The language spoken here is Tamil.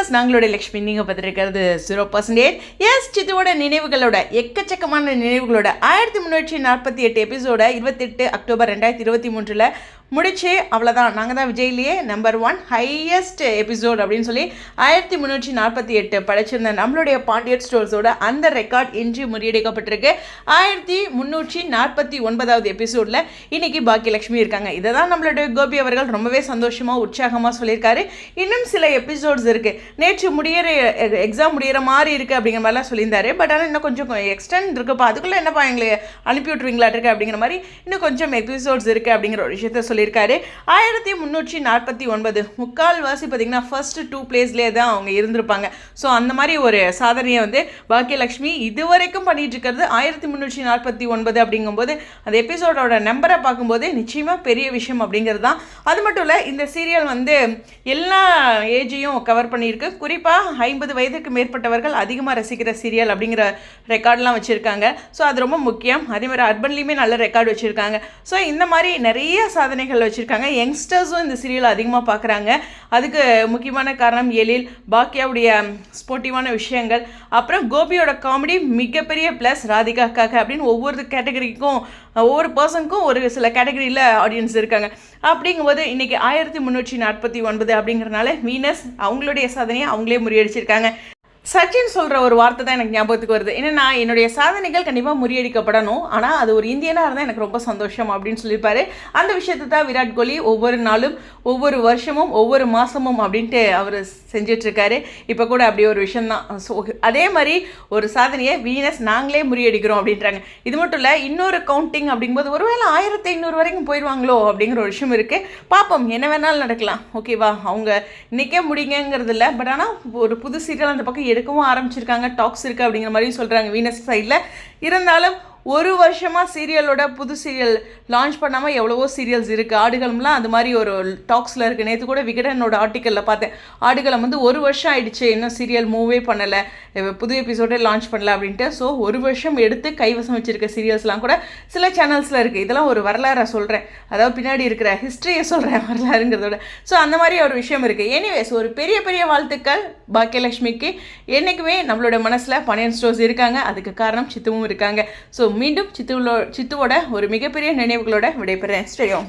வியூவர்ஸ் நாங்களுடைய லக்ஷ்மி நீங்கள் பார்த்துருக்கிறது ஜீரோ பர்சன்டேஜ் எஸ் சித்துவோட நினைவுகளோட எக்கச்சக்கமான நினைவுகளோட ஆயிரத்தி முந்நூற்றி நாற்பத்தி எட்டு எபிசோட இருபத்தெட்டு அக்டோபர் ரெண்டாயிரத்தி இருபத்தி மூன்றில் முடிச்சு அவ்வளோதான் நாங்கள் தான் விஜய்லேயே நம்பர் ஒன் ஹையஸ்ட் எபிசோட் அப்படின்னு சொல்லி ஆயிரத்தி முந்நூற்றி நாற்பத்தி எட்டு படைச்சிருந்த நம்மளுடைய பாண்டியட் ஸ்டோர்ஸோட அந்த ரெக்கார்ட் இன்று முறியடிக்கப்பட்டிருக்கு. ஆயிரத்தி முந்நூற்றி நாற்பத்தி ஒன்பதாவது எபிசோடில் பாக்கி பாக்கியலட்சுமி இருக்காங்க. இதை தான் நம்மளுடைய கோபி அவர்கள் ரொம்பவே சந்தோஷமாக உற்சாகமாக சொல்லியிருக்காரு. இன்னும் சில எபிசோட்ஸ் இருக்குது நேற்று முடியிற எக்ஸாம் முடியிற மாதிரி இருக்குது அப்படிங்கிற மாதிரிலாம் சொல்லியிருந்தாரு. பட் ஆனால் இன்னும் கொஞ்சம் எக்ஸ்டெண்ட் இருக்குப்பா. அதுக்குள்ளே என்னப்பா எங்களை அனுப்பி விட்ருவீங்களா இருக்கு அப்படிங்கிற மாதிரி இன்னும் கொஞ்சம் எபிசோட்ஸ் இருக்குது அப்படிங்கிற ஒரு விஷயத்த சொல்லியிருக்காரு. ஆயிரத்தி முந்நூற்றி நாற்பத்தி ஒன்பது முக்கால்வாசி பார்த்தீங்கன்னா ஃபஸ்ட்டு டூ பிளேஸ்லேயே தான் அவங்க இருந்திருப்பாங்க. ஸோ அந்த மாதிரி ஒரு சாதனையை வந்து பாக்கியலட்சுமி இதுவரைக்கும் பண்ணிகிட்டு இருக்கிறது ஆயிரத்தி முந்நூற்றி நாற்பத்தி ஒன்பது அப்படிங்கும்போது அந்த எபிசோடோட நம்பரை பார்க்கும்போது நிச்சயமாக பெரிய விஷயம் அப்படிங்கிறது தான். அது மட்டும் இல்லை இந்த சீரியல் வந்து எல்லா ஏஜையும் கவர் பண்ணியிருக்கு. குறிப்பாக ஐம்பது வயதுக்கு மேற்பட்டவர்கள் அதிகமாக ரசிக்கிற சீரியல் அப்படிங்கிற ரெக்கார்ட்லாம் வச்சுருக்காங்க. ஸோ அது ரொம்ப முக்கியம். அதே மாதிரி அர்பன்லேயுமே நல்ல ரெக்கார்டு வச்சுருக்காங்க. ஸோ இந்த மாதிரி நிறைய சாதனைகள் வச்சுருக்காங்க. யங்ஸ்டர்ஸும் இந்த சீரியல் அதிகமாக பார்க்குறாங்க அதுக்கு முக்கியமான காரணம் எழில் பாக்கியாவுடைய ஸ்போர்ட்டிவான விஷயங்கள். அப்புறம் கோபியோட காமெடி மிகப்பெரிய ப்ளஸ் ராதிகாக்காக அப்படின்னு ஒவ்வொரு கேட்டகரிக்கும் ஒவ்வொரு பர்சனுக்கும் ஒரு சில கேட்டகரியில் ஆடியன்ஸ் இருக்காங்க. அப்படிங்கும்போது இன்றைக்கி ஆயிரத்தி முந்நூற்றி நாற்பத்தி ஒன்பது அப்படிங்கிறனால வீனஸ் அவங்களுடைய சாதனையை அவங்களே முறியடிச்சிருக்காங்க. சச்சின் சொல்கிற ஒரு வார்த்தை தான் எனக்கு ஞாபகத்துக்கு வருது. என்னென்னா என்னுடைய சாதனைகள் கண்டிப்பாக முறியடிக்கப்படணும். ஆனால் அது ஒரு இந்தியனாக இருந்தால் எனக்கு ரொம்ப சந்தோஷம் அப்படின்னு சொல்லியிருப்பாரு. அந்த விஷயத்தை தான் விராட் கோலி ஒவ்வொரு நாளும் ஒவ்வொரு வருஷமும் ஒவ்வொரு மாதமும் அப்படின்ட்டு அவர் செஞ்சிட்ருக்காரு. இப்போ கூட அப்படி ஒரு விஷயந்தான் ஸோ அதே மாதிரி ஒரு சாதனையை வீனஸ் நாங்களே முறியடிக்கிறோம் அப்படின்றாங்க. இது மட்டும் இல்லை இன்னொரு கவுண்டிங் அப்படிங்கும்போது ஒருவேளை ஆயிரத்தி ஐநூறு வரைக்கும் போயிடுவாங்களோ அப்படிங்கிற ஒரு விஷயம் இருக்குது பார்ப்போம் என்ன வேணாலும் நடக்கலாம். ஓகேவா அவங்க நிற்க முடிங்கங்கிறது இல்லை பட் ஆனால் ஒரு புது சீரியல் அந்த பக்கம் எடுக்கவும் ஆரம்பிச்சிருக்காங்க. டாக்ஸ் இருக்குது அப்படிங்கிற மாதிரி சொல்கிறாங்க வீனஸ் சைடில் இருந்தாலும் ஒரு வருஷமாக சீரியலோட புது சீரியல் லான்ச் பண்ணாமல் எவ்வளவோ சீரியல்ஸ் இருக்குது ஆடுகளம்லாம் அது மாதிரி ஒரு டாக்ஸில் இருக்குது நேற்று கூட விகடனோட ஆர்டிக்கலில் பார்த்தேன். ஆடுகளம் வந்து ஒரு வருஷம் ஆயிடுச்சு. இன்னும் சீரியல் மூவே பண்ணலை. புது எபிசோடே லான்ச் பண்ணல அப்படின்ட்டு. ஸோ ஒரு வருஷம் எடுத்து கைவசம் வச்சுருக்க சீரியல்ஸ்லாம் கூட சில சேனல்ஸில் இருக்குது இதெல்லாம் ஒரு வரலாறை சொல்கிறேன் அதாவது பின்னாடி இருக்கிற ஹிஸ்ட்ரியை சொல்கிறேன் வரலாறுங்கிறதோட ஸோ அந்த மாதிரி ஒரு விஷயம் இருக்குது எனிவேஸ் ஒரு பெரிய பெரிய வாழ்த்துக்கள் பாக்கியலட்சுமிக்கு. என்றைக்குமே நம்மளோட மனசில் பனியன் ஸ்டோர்ஸ் இருக்காங்க. அதுக்கு காரணம் சித்துவும் இருக்காங்க. ஸோ மீண்டும் சித்துவோ சித்துவோட ஒரு மிகப்பெரிய நினைவுகளோட விடைபெறேன். ஸ்ரேயோம்.